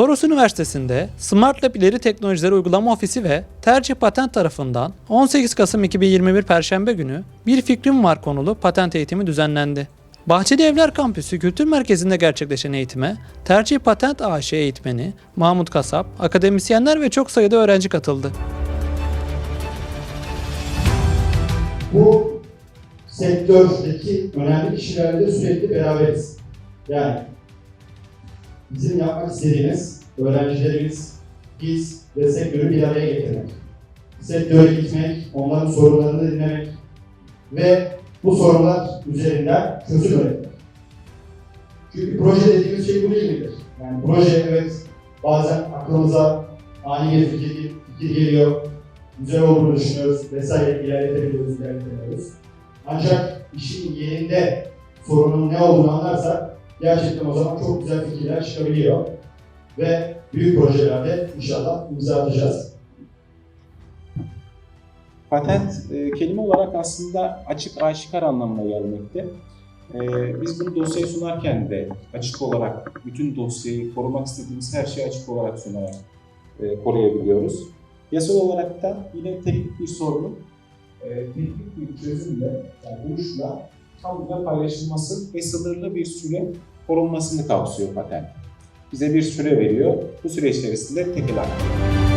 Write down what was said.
Toros Üniversitesi'nde Smart Lab İleri Teknolojileri Uygulama Ofisi ve Tercih Patent tarafından 18 Kasım 2021 Perşembe günü Bir Fikrim Var konulu patent eğitimi düzenlendi. Bahçeli Evler Kampüsü Kültür Merkezi'nde gerçekleşen eğitime Tercih Patent AŞ eğitmeni Mahmut Kasap, akademisyenler ve çok sayıda öğrenci katıldı. bu sektördeki önemli kişilerle sürekli beraberiz. Yani bizim yapmak istediğimiz öğrencilerimiz, biz ve sektörü bir araya getirmek. Sektöre gitmek, onların sorunlarını dinlemek ve bu sorunlar üzerinden çözüm üretmek. Çünkü proje dediğimiz şey bu değil midir? Yani proje evet bazen aklımıza ani bir fikir, fikir geliyor, güzel olduğunu düşünüyoruz vesaire ilerletebiliyoruz, ilerletemiyoruz. Ancak işin yerinde sorunun ne olduğunu anlarsak gerçekten o zaman çok güzel fikirler çıkabiliyor. Ve büyük projelerde inşallah imza atacağız. Patent e, kelime olarak aslında açık aşikar anlamına gelmekte. E, biz bunu dosyayı sunarken de açık olarak bütün dosyayı korumak istediğimiz her şeyi açık olarak sunarak e, koruyabiliyoruz. Yasal olarak da yine teknik bir sorunun e, teknik bir çözümle, yani buluşla kamuda paylaşılması ve sınırlı bir süre korunmasını kapsıyor patent. Bize bir süre veriyor. Bu süre içerisinde tekel hakkı.